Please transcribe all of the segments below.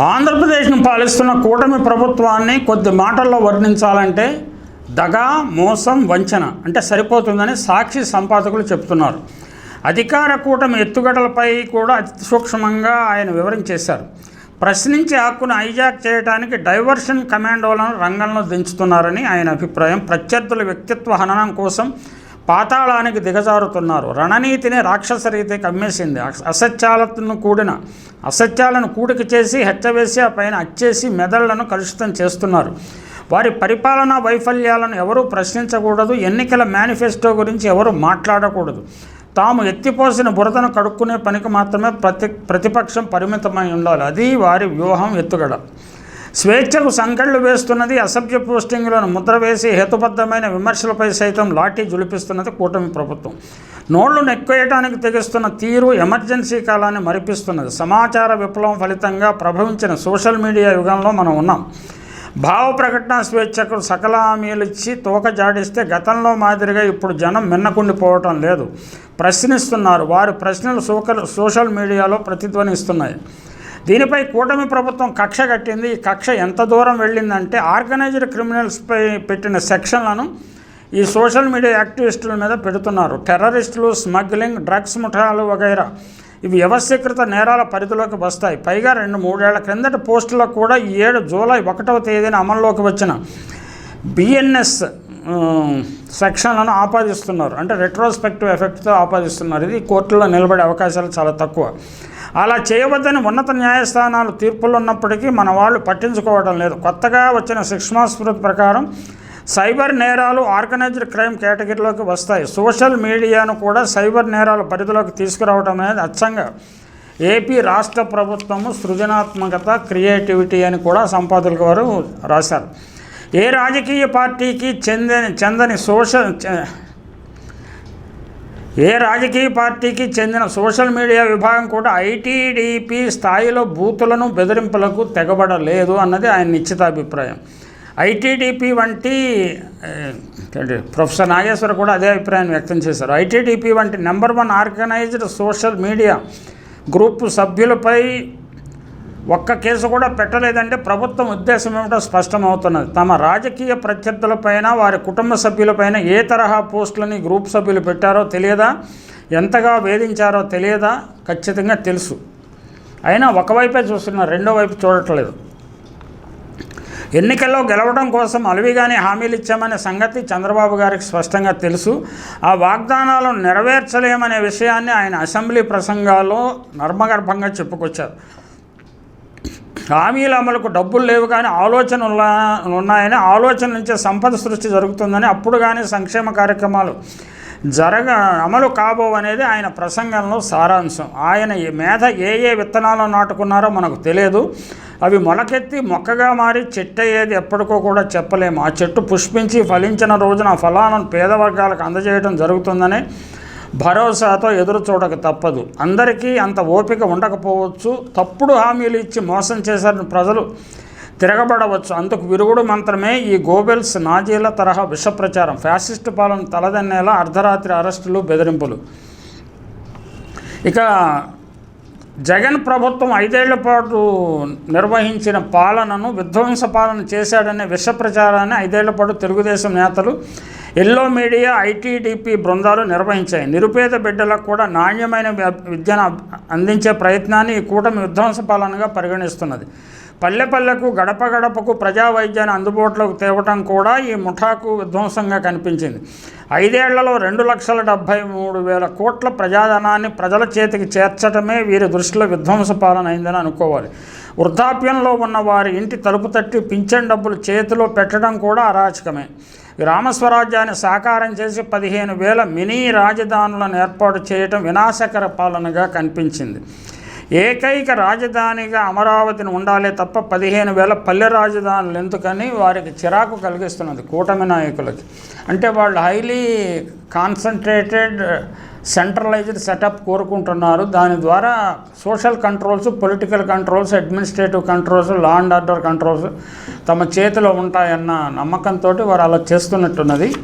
ఆంధ్రప్రదేశ్ను పాలిస్తున్న కూటమి ప్రభుత్వాన్ని కొద్ది మాటల్లో వర్ణించాలంటే దగా మోసం వంచన అంటే సరిపోతుందని సాక్షి సంపాదకులు చెప్తున్నారు. అధికార కూటమి ఎత్తుగడలపై కూడా అతి సూక్ష్మంగా ఆయన వివరించేశారు. ప్రశ్నించే హక్కును హైజాక్ చేయడానికి డైవర్షన్ కమాండోలను రంగంలో దించుతున్నారని ఆయన అభిప్రాయం. ప్రత్యర్థుల వ్యక్తిత్వ హననం కోసం పాతాళానికి దిగజారుతున్నారు. రణనీతిని రాక్షస రీతి కమ్మేసింది. అసత్యాలను కూడిన అసత్యాలను కూడిక చేసి హెచ్చవేసి ఆ పైన అచ్చేసి మెదళ్ళను కలుషితం చేస్తున్నారు. వారి పరిపాలనా వైఫల్యాలను ఎవరూ ప్రశ్నించకూడదు. ఎన్నికల మేనిఫెస్టో గురించి ఎవరు మాట్లాడకూడదు. తాము ఎత్తిపోసిన బురదను కడుక్కునే పనికి మాత్రమే ప్రతి ప్రతిపక్షం పరిమితమై ఉండాలి. అది వారి వ్యూహం ఎత్తుగడ. స్వేచ్ఛకు సంకళ్ళు వేస్తున్నది అసభ్య పోస్టింగ్లను ముద్ర వేసి హేతుబద్ధమైన విమర్శలపై సైతం లాఠీ జులిపిస్తున్నది కూటమి ప్రభుత్వం. నోళ్ళు నెక్కేయటానికి తెగిస్తున్న తీరు ఎమర్జెన్సీ కాలాన్ని మరిపిస్తున్నది. సమాచార విప్లవం ఫలితంగా ప్రభవించిన సోషల్ మీడియా యుగంలో మనం ఉన్నాం. భావ ప్రకటన స్వేచ్ఛకు సకల హామీలు ఇచ్చి తోక జాడిస్తే గతంలో మాదిరిగా ఇప్పుడు జనం మిన్నకుండిపోవటం లేదు. ప్రశ్నిస్తున్నారు. వారి ప్రశ్నలు సోకల్ సోషల్ మీడియాలో ప్రతిధ్వనిస్తున్నాయి. దీనిపై కూటమి ప్రభుత్వం కక్ష కట్టింది. ఈ కక్ష ఎంత దూరం వెళ్ళిందంటే ఆర్గనైజ్డ్ క్రిమినల్స్పై పెట్టిన సెక్షన్లను ఈ సోషల్ మీడియా యాక్టివిస్టుల మీద పెడుతున్నారు. టెర్రరిస్టులు స్మగ్లింగ్ డ్రగ్స్ ముఠాలు వగైరా ఇవి వ్యవస్థీకృత నేరాల పరిధిలోకి వస్తాయి. పైగా రెండు మూడేళ్ళ క్రిందటి పోస్టులకు కూడా ఈ ఏడు జూలై ఒకటవ తేదీన అమల్లోకి వచ్చిన బిఎన్ఎస్ సెక్షన్లను ఆపాదిస్తున్నారు. అంటే రెట్రోస్పెక్టివ్ ఎఫెక్ట్తో ఆపాదిస్తున్నారు. ఇది కోర్టులో నిలబడే అవకాశాలు చాలా తక్కువ. అలా చేయవద్దని ఉన్నత న్యాయస్థానాలు తీర్పులు ఉన్నప్పటికీ మన వాళ్ళు పట్టించుకోవడం లేదు. కొత్తగా వచ్చిన శిక్షణా స్మృతి ప్రకారం సైబర్ నేరాలు ఆర్గనైజ్డ్ క్రైమ్ కేటగిరీలోకి వస్తాయి. సోషల్ మీడియాను కూడా సైబర్ నేరాల పరిధిలోకి తీసుకురావడం అనేది అచ్చంగా ఏపీ రాష్ట్ర ప్రభుత్వము సృజనాత్మకత క్రియేటివిటీ అని కూడా సంపాదకుల వారు రాశారు. ఏ రాజకీయ పార్టీకి చెందని చెందని సోషల్ ఏ రాజకీయ పార్టీకి చెందిన సోషల్ మీడియా విభాగం కూడా ఐటీడీపీ స్థాయిలో బూతులను బెదిరింపులకు తెగబడలేదు అన్నది ఆయన నిశ్చిత అభిప్రాయం ఐటీడీపీ వంటి ప్రొఫెసర్ నాగేశ్వర కూడా అదే అభిప్రాయాన్ని వ్యక్తం చేశారు. ఐటీడీపీ వంటి number one organised social media group సభ్యులపై ఒక్క కేసు కూడా పెట్టలేదంటే ప్రభుత్వం ఉద్దేశం ఏమిటో స్పష్టమవుతున్నది. తమ రాజకీయ ప్రత్యర్థులపైన వారి కుటుంబ సభ్యులపైన ఏ తరహా పోస్టులని గ్రూప్ సభ్యులు పెట్టారో తెలియదా? ఎంతగా వేధించారో తెలియదా? ఖచ్చితంగా తెలుసు. అయినా ఒకవైపే చూస్తున్నారు రెండో వైపు చూడట్లేదు. ఎన్నికల్లో గెలవడం కోసం అలవిగానే హామీలు ఇచ్చామనే సంగతి చంద్రబాబు గారికి స్పష్టంగా తెలుసు. ఆ వాగ్దానాలను నెరవేర్చలేమనే విషయాన్ని ఆయన అసెంబ్లీ ప్రసంగాల్లో నర్మగర్భంగా చెప్పుకొచ్చారు. హామీల అమలుకు డబ్బులు లేవు కానీ ఆలోచన ఉన్నాయని ఆలోచన నుంచే సంపద సృష్టి జరుగుతుందని అప్పుడు కానీ సంక్షేమ కార్యక్రమాలు జరగ అమలు కాబో అనేది ఆయన ప్రసంగంలో సారాంశం. ఆయన మీద మేధ ఏ ఏ విత్తనాలు నాటుకున్నారో మనకు తెలియదు. అవి మొలకెత్తి మొక్కగా మారి చెట్టు అయ్యేది ఎప్పటికో కూడా చెప్పలేము. ఆ చెట్టు పుష్పించి ఫలించిన రోజున ఆ ఫలాలను పేద వర్గాలకు అందజేయడం జరుగుతుందని భరోసాతో ఎదురు చూడక తప్పదు. అందరికీ అంత ఓపిక ఉండకపోవచ్చు. తప్పుడు హామీలు ఇచ్చి మోసం చేశారని ప్రజలు తిరగబడవచ్చు. అందుకు విరుగుడు మంత్రమే ఈ గోబెల్స్ నాజీల తరహా విషప్రచారం. ఫ్యాసిస్టు ఫ్యాసిస్ట్ పాలన తలదన్నేలా అర్ధరాత్రి అరెస్టులు బెదిరింపులు. ఇక జగన్ ప్రభుత్వం ఐదేళ్ళ పాటు నిర్వహించిన పాలనను విధ్వంస పాలన చేశాడనే విష ప్రచారాన్ని ఐదేళ్ళ పాటు తెలుగుదేశం నేతలు ఎల్లో మీడియా ఐటీడీపీ బృందాలు నిర్వహించాయి. నిరుపేద బిడ్డలకు కూడా నాణ్యమైన విద్యను అందించే ప్రయత్నాన్ని ఈ కూటమి విధ్వంస పాలనగా పరిగణిస్తున్నది. పల్లె పల్లెకు గడప గడపకు ప్రజా వైద్యాన్ని అందుబాటులోకి తేవటం కూడా ఈ ముఠాకు విధ్వంసంగా కనిపించింది. ఐదేళ్ళలో రెండు లక్షల డెబ్భై మూడు వేల కోట్ల ప్రజాధనాన్ని ప్రజల చేతికి చేర్చడమే వీరి దృష్టిలో విధ్వంస పాలన అయిందని అనుకోవాలి. వృద్ధాప్యంలో ఉన్న వారి ఇంటి తలుపు తట్టి పింఛన్ డబ్బులు చేతిలో పెట్టడం కూడా అరాచకమే. గ్రామ స్వరాజ్యాన్ని సాకారం చేసి పదిహేను వేల మినీ రాజధానులను ఏర్పాటు చేయటం వినాశకర పాలనగా కనిపించింది. ఏకైక రాజధానిగా అమరావతిని ఉండాలే తప్ప పదిహేను వేల పల్లె రాజధానులు ఎందుకని వారికి చిరాకు కలిగిస్తున్నది కూటమి నాయకులకి. అంటే వాళ్ళు హైలీ కాన్సన్ట్రేటెడ్ సెంట్రలైజ్డ్ సెటప్ కోరుకుంటున్నారు. దాని ద్వారా social controls political controls administrative controls law and order controls తమ చేతిలో ఉంటాయన్న నమ్మకంతో వారు అలా చేస్తున్నట్టున్నది.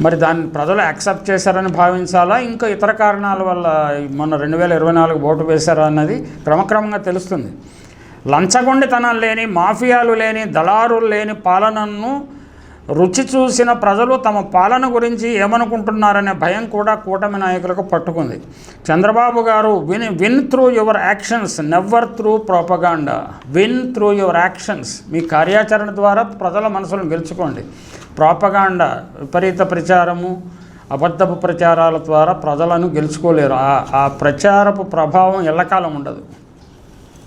మరి దాన్ని ప్రజలు యాక్సెప్ట్ చేశారని భావించాలా? ఇంకా ఇతర కారణాల వల్ల మొన్న రెండు వేల ఇరవై నాలుగు ఓటు వేశారా అన్నది క్రమక్రమంగా తెలుస్తుంది. లంచగొండితనం లేని మాఫియాలు లేని దళారులు లేని పాలనను రుచి చూసిన ప్రజలు తమ పాలన గురించి ఏమనుకుంటున్నారనే భయం కూడా కూటమి నాయకులకు పట్టుకుంది. Chandrababu garu win win through your actions never through propaganda win through your actions మీ కార్యాచరణ ద్వారా ప్రజల మనసులను గెలుచుకోండి ప్రోపగాండా విపరీత ప్రచారము అబద్ధపు ప్రచారాల ద్వారా ప్రజలను గెలుచుకోలేరు. ఆ- ఆ ప్రచారపు ప్రభావం ఎల్లకాలం ఉండదు.